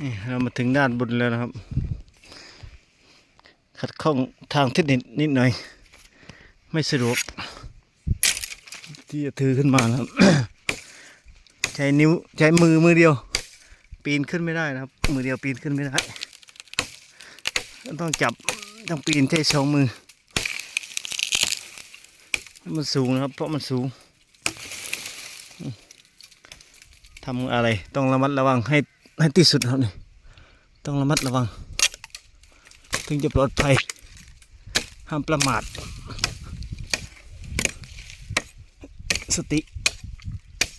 เรามาถึงด้านบนแล้วนะครับ ขัดข้องทางเทคนิคนิดหน่อย ไม่สะดวก ที่จะถือขึ้นมานะครับ ใช้นิ้วใช้มือมือเดียว ปีนขึ้นไม่ได้นะครับ มือเดียวปีนขึ้นไม่ได้ ต้องจับต้องปีนใช้สองมือ มันสูงนะครับ เพราะมันสูงทำอะไรต้องระมัดระวังให้ ให้ที่สุดครับนี่ต้องระมัดระวัง ถึงจะปลอดภัย ห้ามประมาท สติ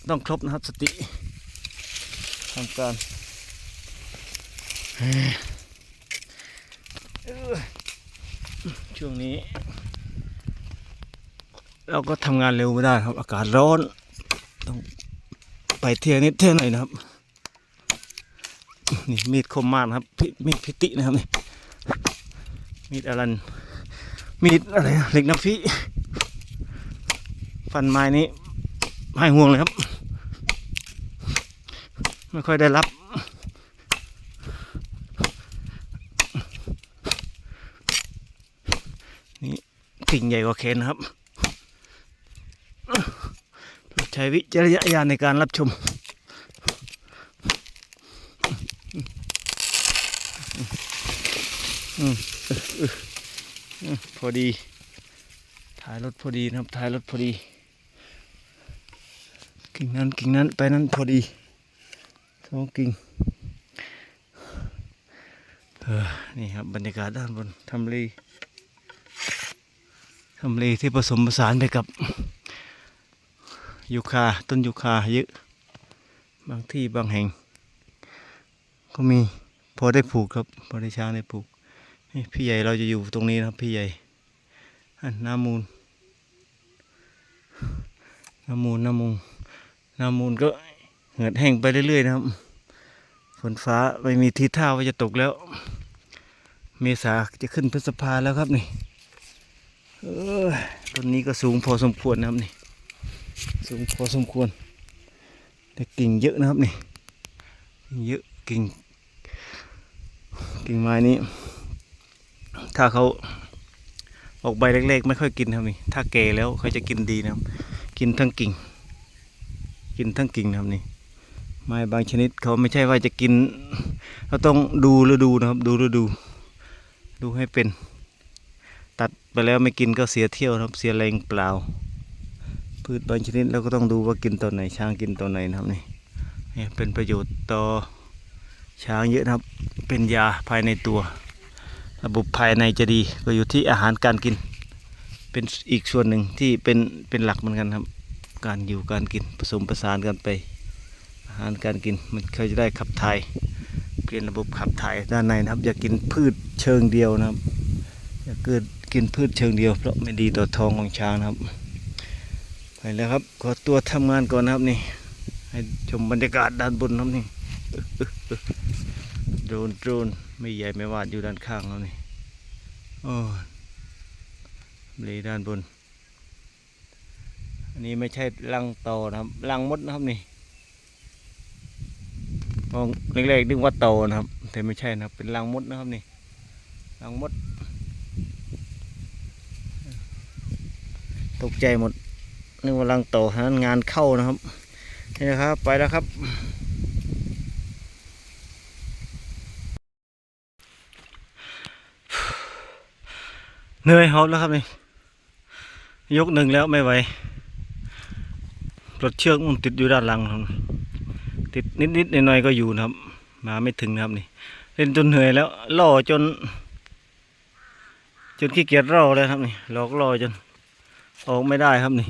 ต้องครบนะครับสติทำการช่วงนี้ เราก็ทำงานเร็วไม่ได้ครับ อากาศร้อน ต้องไปเที่ยวนิดเที่ยวหน่อยนะครับ นี่มีดคมมากนะครับมีดพิตินะครับนี่มีดอลันมีดอะไรเหล็กน้ำพีฟันไม้นี้ให้ห่วงเลยครับ ไม่ค่อยได้รับนี่กิ่งใหญ่กว่าเคนครับ ใช้วิจารณญาณในการรับชม อืมเอพอดี ถ่ายรถพอดีนะครับ ถ่ายรถพอดี กิ่งนั้นกิ่งนั้นไปนั้นพอดีสองกิ่งเออนี่ครับบรรยากาศด้านบนทำเลทำเลที่ผสมผสานไปกับยูคาต้นยูคาเยอะ บางที่บางแห่ง ก็มีพอได้ปลูกครับ พอได้ช้างได้ปลูก นี่พี่ใหญ่เราจะอยู่ตรงนี้นะครับพี่ใหญ่น้ำมูล น้ำมูลน้ำมูลน้ำมูลก็เหือดแห้งไปเรื่อยๆนะครับ ฝนฟ้าไม่มีทีท่าว่าจะตกแล้ว เมษาจะขึ้นพฤษภาแล้วครับนี่เออต้นนี้ก็สูงพอสมควรนะครับนี่สูงพอสมควร แต่กิ่งเยอะนะครับนี่เยอะกิ่งกิ่งไม้นี้ ถ้าเขาออกใบเล็กๆ ไม่ค่อยกินครับนี่ ถ้าแก่แล้วเขาจะกินดีนะครับ กินทั้งกิ่ง กินทั้งกิ่งนะครับนี่ ไม้บางชนิดเขาไม่ใช่ว่าจะกิน เราต้องดูฤดูนะครับ ดูฤดู ดูให้เป็น ตัดไปแล้วไม่กินก็เสียเที่ยวครับ เสียแรงเปล่า พืชบางชนิดเราก็ต้องดูว่ากินตอนไหน ช้างกินตอนไหนนะครับนี่นี่เป็นประโยชน์ต่อช้างเยอะนะครับ เป็นยาภายในตัว ระบบภายในจะดีก็อยู่ที่อาหารการกิน เป็นอีกส่วนหนึ่งที่เป็นเป็นหลักเหมือนกันครับ การอยู่การกินผสมประสานกันไป อาหารการกินมันเขาจะได้ขับถ่ายเปลี่ยนระบบขับถ่ายด้านในนะครับ อย่ากินพืชเชิงเดียวนะครับ อย่าเกิดกินพืชเชิงเดียวเพราะไม่ดีต่อท้องของช้างนะครับไปแล้วครับขอตัวทำงานก่อนนะครับนี่ ให้ชมบรรยากาศด้านบนครับนี่โดนโดน ไม่ใหญ่ไม่วาดอยู่ด้านข้างแล้วนี่โอ้เลยด้านบน อันนี้ไม่ใช่ลังโตอนะครับลังมดนะครับนี่มองแรกๆนึกว่าโตนะครับ แต่ไม่ใช่นะครับ เป็นลังมดนะครับนี่ลังมด ตกใจหมดนึกว่าลังโตฉะงานเข้านะครับนี่นะครับไปแล้วครับ เหนื่อยหอบแล้วครับนี่ยกหนึ่งแล้วไม่ไหวรถเชือกมันติดอยู่ด้านหลังติดนิดๆหน่อยๆก็อยู่นะครับ มาไม่ถึงนะครับนี่ เล่นจนเหนื่อยแล้วล่อจน จนขี้เกียจรอเลยครับนี่หลอกล่อจน ออกไม่ได้ครับนี่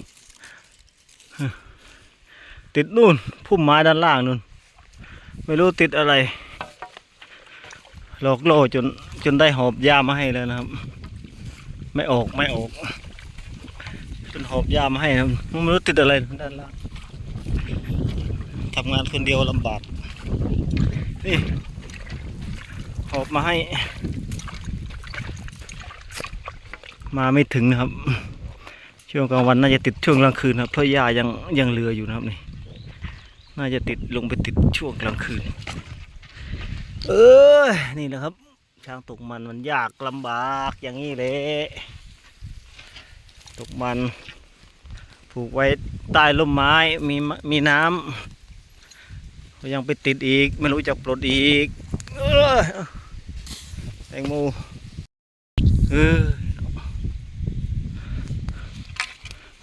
ติดนู่นพุ่มไม้ด้านล่างนู่น ไม่รู้ติดอะไรหลอกล่อจนจนได้หอบยามาให้แล้วนะครับ ไม่ออกไม่ออกจนหอบยามาให้นะครับไม่รู้ติดอะไรด้านล่างทำงานคนเดียวลำบากนี่หอบมาให้ มาไม่ถึงนะครับ ช่วงกลางวันน่าจะติดช่วงกลางคืนครับเพราะหญ้ายังยังเหลืออยู่นะครับนี่น่าจะติดลงไปติดช่วงกลางคืน เอเออนี่แหละครับ ช้างตกมันมันยากลำบากอย่างนี้เลยตกมัน ผูกไว้ใต้ร่มไม้มีมีน้ำยังไปติดอีก ไม่รู้จักปลดอีกเออแตงโมเออ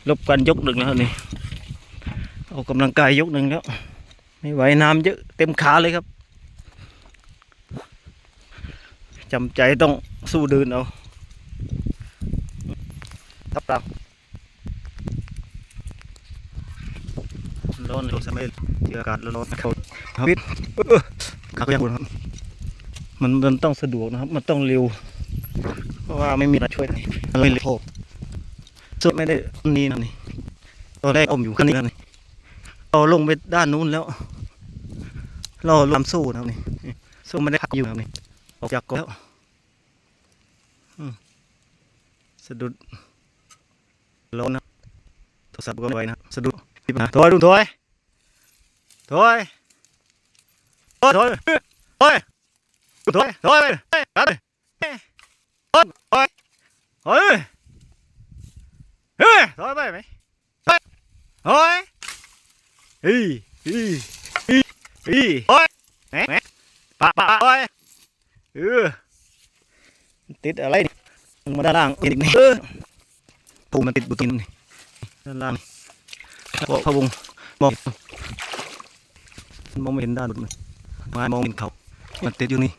ลบกันยกหนึ่งแล้วนี่ออกกำลังกายยกหนึ่งแล้ว ไม่ไหวน้ำเยอะเต็มขาเลยครับ จำใจต้องสู้เดินเอาทับเราร้อนเลยสมัยที่อากาศร้อนเขาพิษขาก็ยังบุญครับมันมันต้องสะดวกนะครับ มันต้องเร็ว เพราะว่าไม่มีอะไรช่วยได้มันไม่เร็วสุดไม่ได้นี่นะนี่ตอนแรกอมอยู่ข้างนี้นะนี่เราลงไปด้านนู้นแล้ว เราลมสู้นะครับนี่สู้ไม่ได้ขักอยู่นะครับนี่ ออกจากเกาะแล้วอืมสะดุดร้อนนะโทรศัพท์ก็ไม่ไหวนะสะดุดที่มาถอยลุงถอยถอยถอยถอยถอยถอยถอยไปถอยถอยถอยถอยเฮ้ยเฮ้ยถอยไปไหมถอยถอยอีอีอีอีถอยแหมปะปะถอย เออติดอะไรนี่มันมาด้านล่างติดนี่เออปูมันติดบุตรนี่ด้านล่างนี่พระพระวงศ์มองมองไม่เห็นด้านบนเลยไม้มองไม่เห็นเขา มันติดอยู่นี่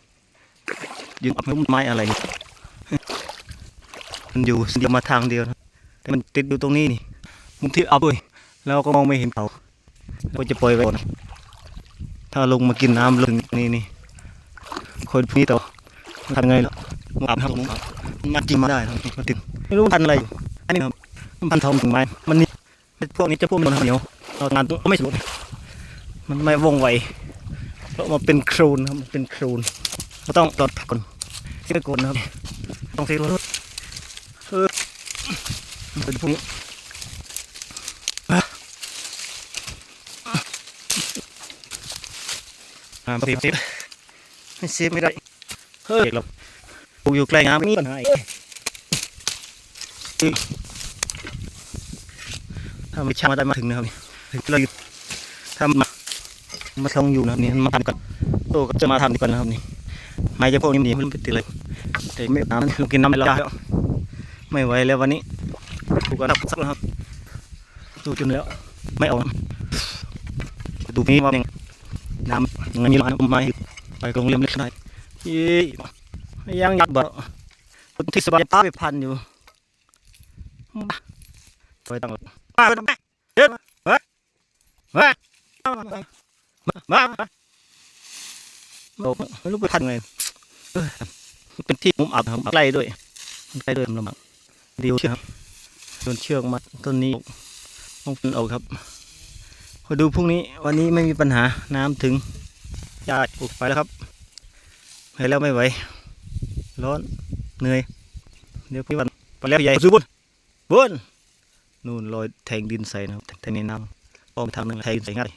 ยืนอับไม้อะไรนี่มันอยู่เดียวมาทางเดียวนะแต่มันติดอยู่ตรงนี้นี่มุมที่อับด้วยแล้วก็มองไม่เห็นเขาก็จะปล่อยไว้ก่อนถ้าลงมากินน้ำลงนี่นี่คนพวกนี้ต่อ ทำไงล่ะมอาบน้ำมันมันกินมาได้นะมันติดไม่รู้มันพันอะไรอันนี้ครับมันพันทองถึงไม้มันนี่พวกนี้จะพวกมันเหนียวเรางานก็ไม่สนุกมันไม่ว่องไวเพราะมันเป็นโครนครับมันเป็นโครนเราต้องตอดก่อนที่ไม่กดนะครับต้องเซรถเออเป็นพวกนี้อะอ่าเซฟเซฟไม่เซฟไม่ได้ เฮ้ยเราปลูกอยู่ใกล้น้ำนี่ปัญหาอีกถ้าไม่ช่างมาได้มาถึงนะครับนี่ถึงเราอยู่ถ้ามามาทำอยู่นะครับนี่มาทำกันโตก็จะมาทำดีกว่านะครับนี่ไม่จะพวกนี้มันไม่ติดเลยแต่ไม่น้ำเรากินน้ำไม่ได้แล้วไม่ไหวแล้ววันนี้ถูกกันสักแล้วครับดูจนแล้ว ไม่เอาดูนี้ว่ายังน้ำยังไงมีร้านไม่ไปโรงเรียนเล็กได้ ยี่ยังยัดบ่คนที่สบายตาไปพันอยู่ไปตั้งมาไปทำไมเดินมาเฮ้ยมามามามาบอกไม่รู้ไปทันไงเออเป็นที่มุมอับครับใกล้ด้วยใกล้ด้วยลำบากเดียวเชือกโดนเชือกมัดต้นนี้ต้องเป็นเอาครับพอดูพรุ่งนี้วันนี้ไม่มีปัญหาน้ำถึงยาปลูกไปแล้วครับ ไปแล้วไม่ไหว ร้อน เหนื่อย เดี๋ยวพี่วันไปแล้วใหญ่ซื้อบุญบุญนู่นลอยแทงดินใส่นะครับแทงในน้ำป้อมทางนึงแทงใส่ง่าย